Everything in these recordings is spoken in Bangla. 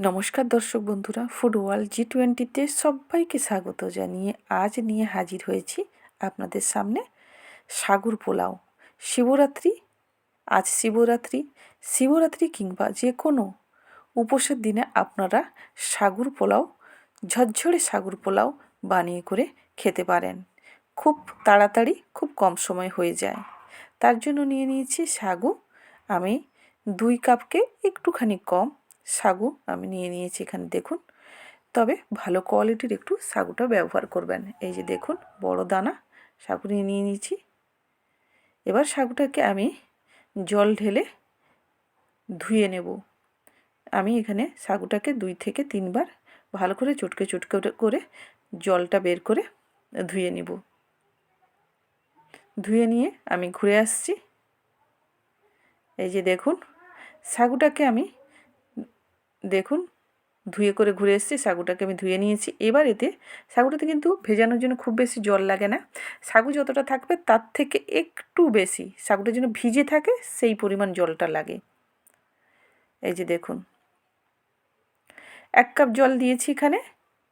নমস্কার দর্শক বন্ধুরা, ফুটবল জি টোয়েন্টিতে সবাইকে স্বাগত জানিয়ে আজ নিয়ে হাজির হয়েছি আপনাদের সামনে সাগর পোলাও। শিবরাত্রি, আজ শিবরাত্রি। শিবরাত্রি কিংবা যে কোনো উপোসের দিনে আপনারা সাগর পোলাও, ঝরঝরে সাগর পোলাও বানিয়ে করে খেতে পারেন। খুব তাড়াতাড়ি, খুব কম সময় হয়ে যায়। তার জন্য নিয়ে নিয়েছি সাগু। আমি দুই কাপকে একটুখানি কম সাগু আমি নিয়ে নিয়েছি এখানে, দেখুন। তবে ভালো কোয়ালিটির একটু সাগুটা ব্যবহার করবেন। এই যে দেখুন, বড় দানা, সাগু নিয়ে নিয়ে নিয়েছি। এবার সাগুটাকে আমি জল ঢেলে ধুয়ে নেব। আমি এখানে সাগুটাকে দুই থেকে তিনবার ভালো করে চটকে চটকে করে জলটা বের করে ধুয়ে নিব। ধুয়ে নিয়ে আমি ঘুরে আসছি। এই যে দেখুন, সাগুটাকে আমি দেখুন, ধুয়ে করে ঘুরে এসেছি, সাগুটাকে আমি ধুয়ে নিয়েছি। এবার এতে সাগুটাতে কিন্তু ভেজানোর জন্য খুব বেশি জল লাগে না। সাগু যতটা থাকবে তার থেকে একটু বেশি। সাগুটা যেন ভিজে থাকে, সেই পরিমাণ জলটা লাগে। এই যে দেখুন। এক কাপ জল দিয়েছি এখানে।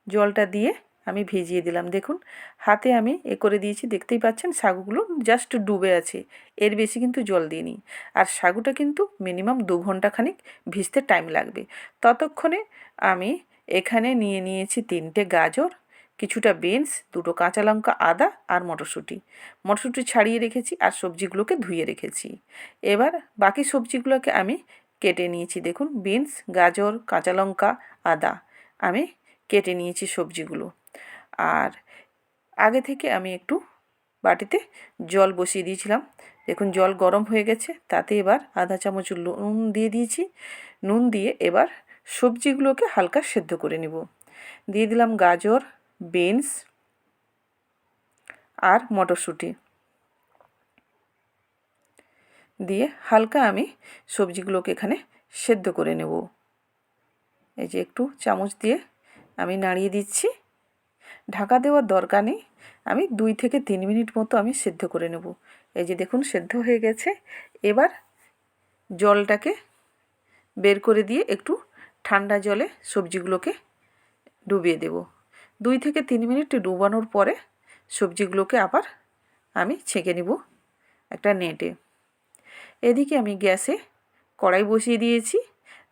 জলটা দিয়ে আমি ভিজিয়ে দিলাম। দেখুন, হাতে আমি এ করে দিয়েছি। দেখতেই পাচ্ছেন সাগুগুলো জাস্ট ডুবে আছে। এর বেশি কিন্তু জল দিইনি। আর সাগুটা কিন্তু মিনিমাম দু ঘণ্টা খানিক ভিজতে টাইম লাগবে। ততক্ষণে আমি এখানে নিয়ে নিয়েছি তিনটে গাজর, কিছুটা বিনস দুটো কাঁচা লঙ্কা, আদা আর মটরশুঁটি। মটরশুঁটি ছাড়িয়ে রেখেছি আর সবজিগুলোকে ধুয়ে রেখেছি। এবার বাকি সবজিগুলোকে আমি কেটে নিয়েছি। দেখুন বিনস গাজর, কাঁচা লঙ্কা, আদা। আমি কেটে নিয়েছি সবজিগুলো। আর আগে থেকে আমি একটু বাটিতে জল বসিয়ে দিয়েছিলাম। দেখুন, জল গরম হয়ে গেছে। তাতে এবার আধা চামচ নুন দিয়ে দিয়েছি। নুন দিয়ে এবার সবজিগুলোকে হালকা সেদ্ধ করে নিব। দিয়ে দিলাম গাজর, বিনস আর মটরশুঁটি। দিয়ে হালকা আমি সবজিগুলোকে এখানে সেদ্ধ করে নেব। এই যে একটু চামচ দিয়ে আমি নাড়িয়ে দিচ্ছি। ঢাকা দেওয়ার দরকার নেই। আমি দুই থেকে তিন মিনিট মতো আমি সেদ্ধ করে নেব। এই যে দেখুন, সেদ্ধ হয়ে গেছে। এবার জলটাকে বের করে দিয়ে একটু ঠান্ডা জলে সবজিগুলোকে ডুবিয়ে দেব। দুই থেকে তিন মিনিট ডুবানোর পরে সবজিগুলোকে আবার আমি ছেঁকে নিব একটা নেটে। এদিকে আমি গ্যাসে কড়াই বসিয়ে দিয়েছি,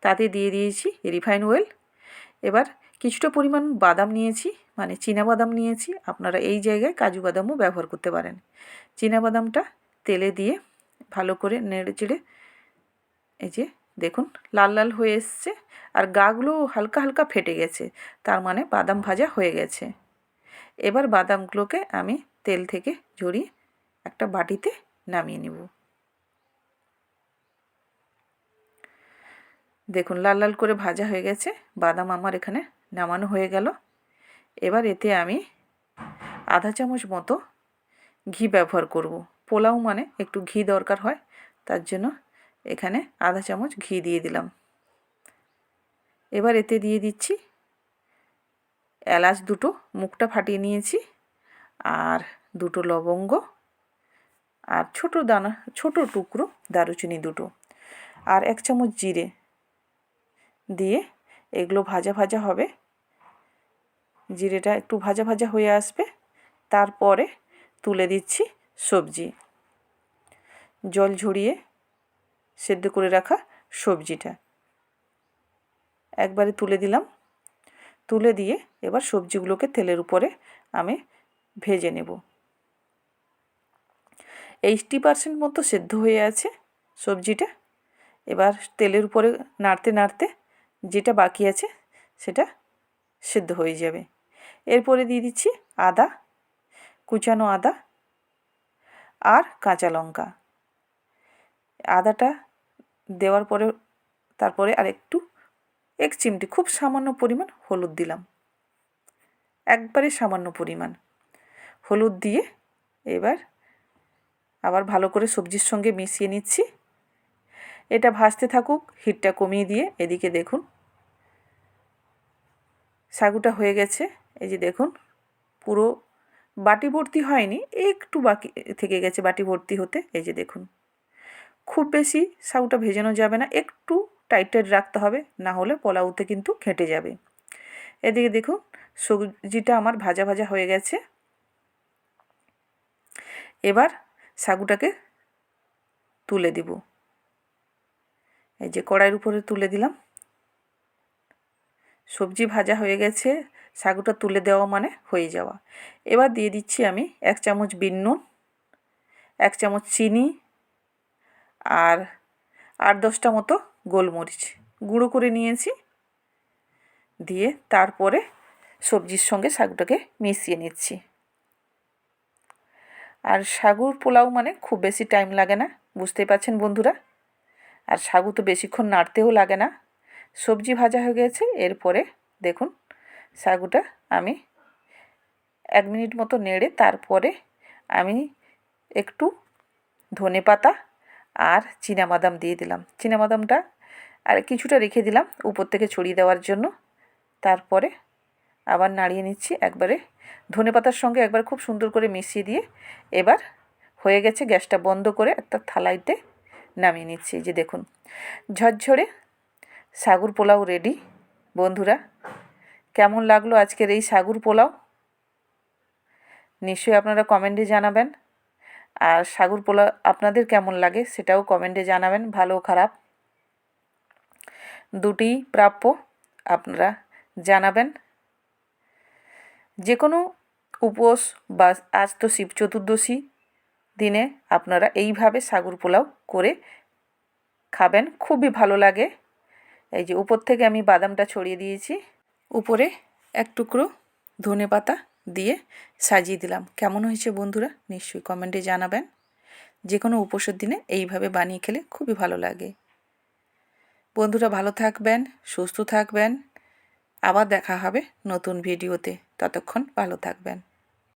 তাতে দিয়ে দিয়েছি রিফাইন অয়েল। এবার কিছুটা পরিমাণ বাদাম নিয়েছি মানে বাদাম নিয়েছি, আপনারা এই জায়গায় কাজু বাদামও ব্যবহার করতে পারেন। বাদামটা তেলে দিয়ে ভালো করে নেড়ে চেড়ে, এই যে দেখুন, লাল লাল হয়ে এসছে আর গাগুলো হালকা হালকা ফেটে গেছে, তার মানে বাদাম ভাজা হয়ে গেছে। এবার বাদামগুলোকে আমি তেল থেকে ঝরিয়ে একটা বাটিতে নামিয়ে নেব। দেখুন, লাল লাল করে ভাজা হয়ে গেছে, বাদাম আমার এখানে নামানো হয়ে গেল। এবার এতে আমি আধা চামচ মতো ঘি ব্যবহার করব। পোলাও মানে একটু ঘি দরকার হয়, তার জন্য এখানে আধা চামচ ঘি দিয়ে দিলাম। এবার এতে দিয়ে দিচ্ছি এলাচ দুটো, মুখটা ফাটিয়ে নিয়েছি, আর দুটো লবঙ্গ, আর ছোট দানা, ছোট টুকরো দারুচিনি দুটো, আর এক চামচ জিরে দিয়ে এগুলো ভাজা ভাজা হবে। জিরেটা একটু ভাজা ভাজা হয়ে আসবে। তারপরে তুলে দিচ্ছি সবজি। জল ঝরিয়ে সেদ্ধ করে রাখা সবজিটা। একবারে তুলে দিলাম। তুলে দিয়ে এবার সবজিগুলোকে তেলের উপরে আমি ভেজে নেব। এইটটি পারসেন্ট মতো সেদ্ধ হয়ে আছে সবজিটা। এবার তেলের উপরে নাড়তে নাড়তে যেটা বাকি আছে সেটা সেদ্ধ হয়ে যাবে। এরপরে দিয়ে দিচ্ছি আদা, কুচানো আদা আর কাঁচা লঙ্কা। আদাটা দেওয়ার পরে তারপরে আর একটু এক চিমটি, খুব সামান্য পরিমাণ হলুদ দিলাম। একবারে সামান্য পরিমাণ হলুদ দিয়ে এবার আবার ভালো করে সবজির সঙ্গে মিশিয়ে নিচ্ছি। এটা ভাজতে থাকুক, হিটটা কমিয়ে দিয়ে এদিকে দেখুন, সাগুটা হয়ে গেছে। এই যে দেখুন, পুরো বাটি ভর্তি হয়নি, একটু বাকি থেকে গেছে বাটি ভর্তি হতে, এই যে দেখুন। খুব বেশি সাগুটা ভেজানো যাবে না, একটু টাইট টাইট রাখতে হবে, না হলে পোলাউতে কিন্তু ঘেঁটে যাবে। এদিকে দেখুন, সবজিটা আমার ভাজা ভাজা হয়ে গেছে। এবার সাগুটাকে তুলে দিব। এই যে কড়াইয়ের উপরে তুলে দিলাম। সবজি ভাজা হয়ে গেছে সাগুটা তুলে দেওয়া মানে হয়ে যাওয়া। এবার দিয়ে দিচ্ছি আমি এক চামচ বিন নুন, এক চামচ চিনি আর আট দশটা মতো গোলমরিচ গুঁড়ো করে নিয়েছি। দিয়ে তারপরে সবজির সঙ্গে শাকটাকে মিশিয়ে নিচ্ছি। আর সাগুর পোলাও মানে খুব বেশি টাইম লাগে না, বুঝতেই পারছেন বন্ধুরা? আর সাগু তো বেশিক্ষণ নাড়তেও লাগে না। সবজি ভাজা হয়ে গেছে, এরপরে দেখুন সাগুটা আমি এক মিনিট মতো নেড়ে তারপরে আমি একটু ধনে পাতা আর বাদাম দিয়ে দিলাম। বাদামটা আর কিছুটা রেখে দিলাম উপর থেকে ছড়িয়ে দেওয়ার জন্য। তারপরে আবার নাড়িয়ে নিচ্ছি একবারে। ধনে পাতার সঙ্গে একবার খুব সুন্দর করে মিশিয়ে দিয়ে এবার হয়ে গেছে গ্যাসটা বন্ধ করে একটা থালাইতে নামিয়ে নিচ্ছি। যে দেখুন, ঝরঝরে সাগুর পোলাও রেডি বন্ধুরা কেমন লাগল আজকের এই সাগুর পোলাও? নিশ্চয়ই আপনারা কমেন্টে জানাবেন। আর সাগুর পোলাও আপনাদের কেমন লাগে সেটাও কমেন্টে জানাবেন, ভালো খারাপ। দুটি প্রাপ্য আপনারা জানাবেন। যে কোনো উপোস বা আজ তো শিব চতুর্দশী দিনে আপনারা এইভাবে সাগুর পোলাও করে খাবেন, খুবই ভালো লাগে। এই যে উপর থেকে আমি বাদামটা ছড়িয়ে দিয়েছি। উপরে এক টুকরো ধনে পাতা দিয়ে সাজিয়ে দিলাম। কেমন হয়েছে বন্ধুরা? নিশ্চয়ই কমেন্টে জানাবেন। যে কোনো উপোসের দিনে এইভাবে বানিয়ে খেলে খুবই ভালো লাগে। বন্ধুরা ভালো থাকবেন, সুস্থ থাকবেন। আবার দেখা হবে নতুন ভিডিওতে। ততক্ষণ ভালো থাকবেন।